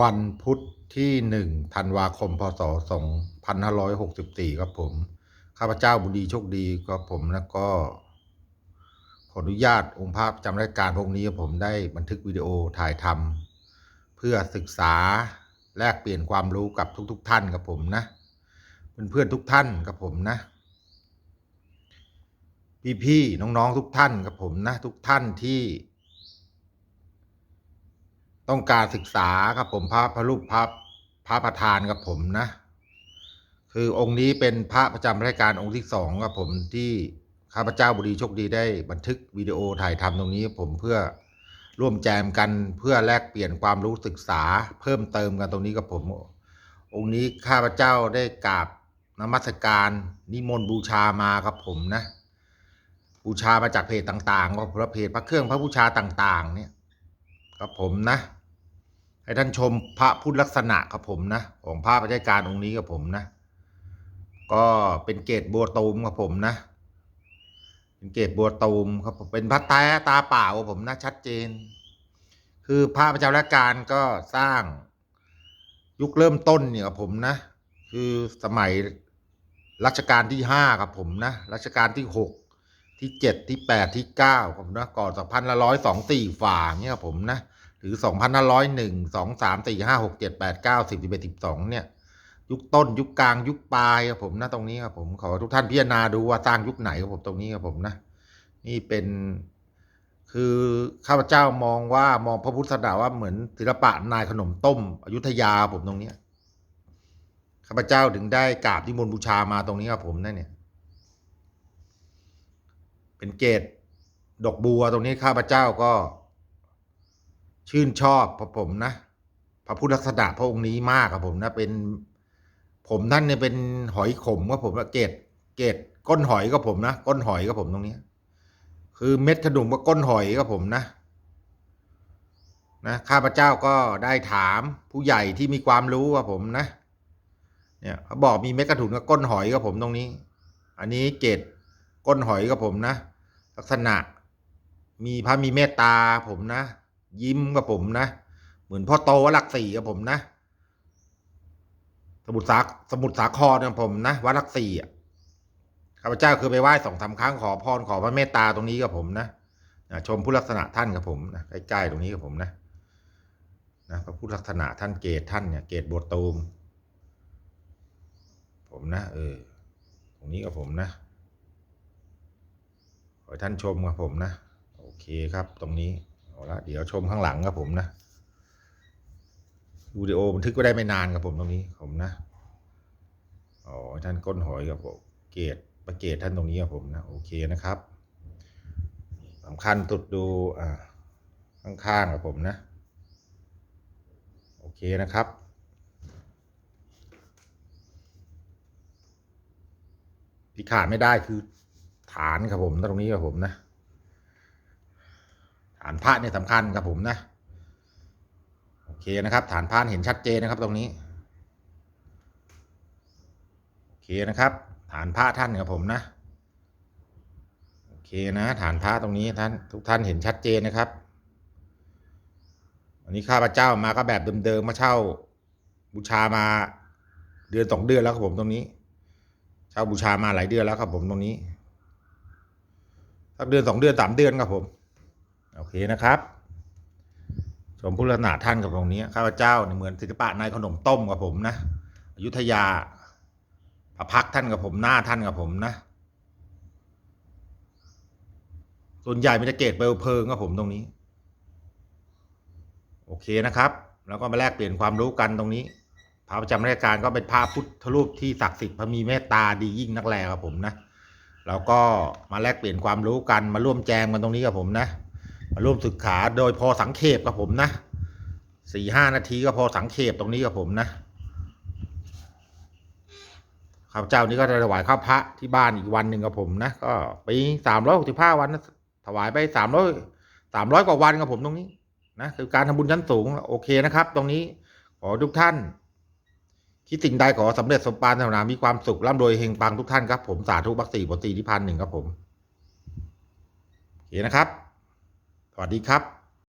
วันพุธที่หนึ่งธันวาคม พศสองพันห้าร้อยหกสิบสี่ครับผม ข้าพเจ้าบุญดีโชคดีครับผมแล้วก็ ขออนุญาตองค์พระจำรายการพวกนี้ผมได้บันทึกวิดีโอถ่ายทำเพื่อศึกษาแลกเปลี่ยนความรู้กับทุกๆท่านกับผมนะเพื่อนๆทุกท่านกับผมนะ พี่ๆน้องๆทุกท่านกับผมนะ ทุกท่านที่ ต้องการศึกษาครับผมพระพระรูปพระพระประธานกับผมนะ คือองค์นี้เป็นพระประจำรายการองค์ที่สองครับผมที่ข้าพเจ้าบุรีโชคดีได้บันทึกวิดีโอถ่ายทำตรงนี้ผมเพื่อร่วมแจมกันเพื่อแลกเปลี่ยนความรู้ศึกษาเพิ่มเติมกันตรงนี้กับผม องค์นี้ข้าพเจ้าได้กราบนมัสการนิมนต์บูชามาครับผมนะ บูชามาจากเพจต่างๆก็พระเพจพระเครื่องพระบูชาต่าง ๆ เนี่ย ครับผมนะ ให้ท่านชมพระพุทธลักษณะครับผมนะ ของพระประชาการองค์นี้ครับผมนะ ก็เป็นเกตบัวตูมครับผมนะ เป็นเกตบัวตูมครับผมเป็นพระแท้ตาเปล่าครับผมนะชัดเจน คือพระประชาการก็สร้างยุคเริ่มต้นเนี่ยครับผมนะ คือสมัยรัชกาลที่ห้าครับผมนะรัชกาลที่หกที่เจ็ดที่แปดที่เก้าครับผมนะก่อนสองพันละร้อยสองสี่ฝ่าเนี่ยครับผมนะ หรือสองพันห้าร้อยหนึ่งสองสามสี่ห้าหกเจ็ดแปดเก้าสิบสิบเอ็ดสิบสองเนี่ย ยุคต้นยุคกลางยุคปลายครับผมนะตรงนี้ครับผมขอทุกท่านพิจารณาดูว่าสร้างยุคไหนครับผมตรงนี้ครับผมนะ นี่เป็นคือข้าพเจ้ามองว่ามองพระพุทธศาสนาว่าเหมือนศิลปะนายขนมต้ม อยุธยาผมตรงเนี้ยข้าพเจ้าถึงได้กราบที่มนบูชามาตรงนี้ครับผมนั่นเนี่ย เป็นเกตดอกบัวตรงนี้ข้าพเจ้าก็ ชื่นชอบพระผมนะ พระพุทธศาสนาพระองค์นี้มากครับผมนะ เป็น ผมท่านเนี่ยเป็นหอยขมครับผมนะเกตเกตก้นหอยก็ผมนะก้นหอยก็ผมตรงเนี้ยคือเม็ดขนุนกับก้นหอยก็ผมนะนะข้าพเจ้าก็ได้ถามผู้ใหญ่ที่มีความรู้กับผมนะ เนี่ยเขาบอกมีเม็ดกระถุนกับก้นหอยกับผมตรงนี้ อันนี้เกตก้นหอยกับผมนะ ลักษณะ มีพระมีเมตตาผมนะ ยิ้มกับผมนะ เหมือนพ่อโตวัดหลักสี่กับผมนะ สมุทรสาสมุทรสาครกับผมนะวัดหลักสี่อะข้าพเจ้าเคยไปไหว้สองสามครั้งขอพรขอพระเมตตาตรงนี้กับผมนะชมพุทธลักษณะท่านกับผมนะใกล้ๆตรงนี้กับผมนะนะพระพุทธลักษณะท่านเกตท่านเนี่ยเกตโบวตูมผมนะเออตรงนี้กับผมนะขอให้ท่านชมกับผมนะ โอเคครับตรงนี้ เอาละเดี๋ยวชมข้างหลังครับผมนะวิดีโอบันทึกก็ได้ไม่นานครับผมตรงนี้ผมนะอ๋อท่านก้นหอยกับเกตประเกตท่านตรงนี้ครับผมนะโอเคนะครับสำคัญตุดดูอ่าข้างๆกับผมนะ โอเคนะครับที่ขาดไม่ได้คือฐานครับผมตรงนี้ครับผมนะ ฐานพระเนี่ยสำคัญครับผมนะโอเคนะครับ ฐานพระเห็นชัดเจนนะครับตรงนี้โอเคนะครับ ฐานพระท่านครับผมนะโอเคนะฐานพระตรงนี้ท่านทุกท่านเห็นชัดเจนนะครับอันนี้ข้าพเจ้ามาก็แบบเดิมๆมาเช่าบูชามาเดือนสองเดือนแล้วครับผมตรงนี้เช่าบูชามาหลายเดือนแล้วครับผมตรงนี้สักเดือนสองเดือนสามเดือนครับผม โอเคนะครับ ชมพุทธลักษณะท่านกับตรงนี้ข้าพเจ้าเนี่ยเหมือนศิลปะนายขนมต้มกับผมนะอยุธยาพระพักท่านกับผมหน้าท่านกับผมนะ ส่วนใหญ่มีแต่เกตเปลวเพลิงกับผมตรงนี้ โอเคนะครับ แล้วก็มาแลกเปลี่ยนความรู้กันตรงนี้พระประจำราชการก็เป็นพระพุทธรูปที่ศักดิ์สิทธิ์พระมีเมตตาดียิ่งนักแลครับผมนะแล้วก็มาแลกเปลี่ยนความรู้กันมาร่วมแจมกันตรงนี้กับผมนะ มาร่วมศึกษาโดยพอสังเขปกับผมนะสี่ห้านาทีก็พอสังเขปตรงนี้กับผมนะข้าพเจ้านี้ก็จะถวายข้าวพระที่บ้านอีกวันหนึ่งกับผมนะก็ปีสามร้อยหกสิบห้าวันนะถวายไปสามร้อยสามร้อยกว่าวันกับผมตรงนี้นะคือการทำบุญชั้นสูงโอเคนะครับ ตรงนี้ขอทุกท่าน คิดสิ่งใดขอสำเร็จสมปรารถนามีความสุขร่ำรวยเฮงปังทุกท่านครับผมสาธุบักสีบทสี่ที่พันหนึ่งครับผมโอเคนะครับ สวัสดีครับ